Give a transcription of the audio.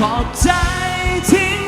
ขอบใจที่